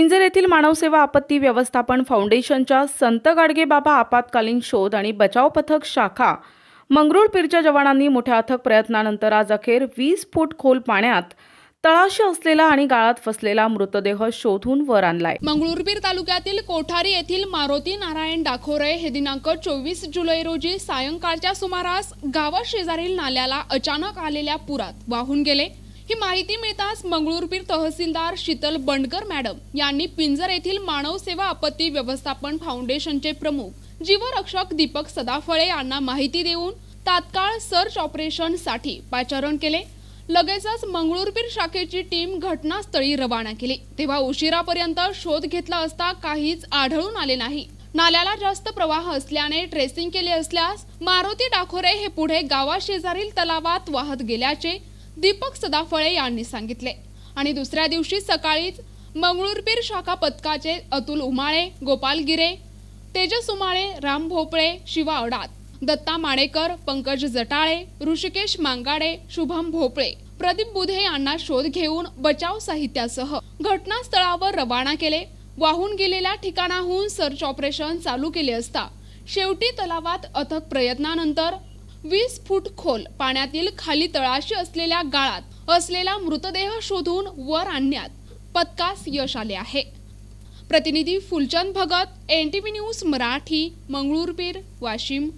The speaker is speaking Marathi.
पिंजर येथील मानवसेवा आपत्ती व्यवस्थापन फाउंडेशनच्या संत गाडगे बाबा आपत्कालीन शोध आणि बचाव पथक शाखा मंगरुळपीरच्या जवानांनी मोठ्या अथक प्रयत्नानंतर आज अखेर वीस फूट खोल पाण्यात तळाशी असलेला आणि गाळात फसलेला मृतदेह शोधून वर आणलाय. मंगळूरपीर तालुक्यातील कोठारी येथील मारुती नारायण डाखोरे हे दिनांक चोवीस जुलै रोजी सायंकाळच्या सुमारास गावा शेजारील नाल्याला अचानक आलेल्या पुरात वाहून गेले. ही माहिती मिळताच मंगळूरपीर तहसीलदार शीतल बंडकर मॅडम यांनी पिंजर येथील मानव सेवा आपत्ती व्यवस्थापन फाउंडेशनचे प्रमुख जीवरक्षक दीपक सदाफळे यांना माहिती देऊन तात्काळ सर्च ऑपरेशनसाठी पाचारण केले. लगेचच मंगळूरपीर शाखेची टीम घटनास्थळी रवाना केली. तेव्हा उशिरापर्यंत शोध घेतला असता काहीच आढळून आले नाही. नाल्याला जास्त प्रवाह असल्याने ट्रेसिंग केले असल्यास मारुती डाखोरे हे पुढे गावाशेजारील तलावात वाहत गेल्याचे दीपक सदाफळे यांनी सांगितले. आणि दुसऱ्या दिवशी सकाळीच मंगळुरपीर शाखा पथकाचे अतुल उमाळे गोपाल गिरे तेजस उमाळे राम भोपळे शिवा अडात दत्ता माणेकर पंकज जटाळे ऋषिकेश मांगाडे शुभम भोपळे प्रदीप बुधे यांना शोध घेऊन बचाव साहित्यासह घटनास्थळावर रवाना केले. वाहून गेलेल्या ठिकाणाहून सर्च ऑपरेशन चालू केले असता शेवटी तलावात अथक प्रयत्नानंतर वीस फूट खोल पाण्यातील खाली तळाशी असलेल्या गाळात असलेला मृतदेह शोधून वर आणण्यात पथकास यश आले आहे. प्रतिनिधी Phulchand Bhagat N T V news Marathi Mangrulpir Washim.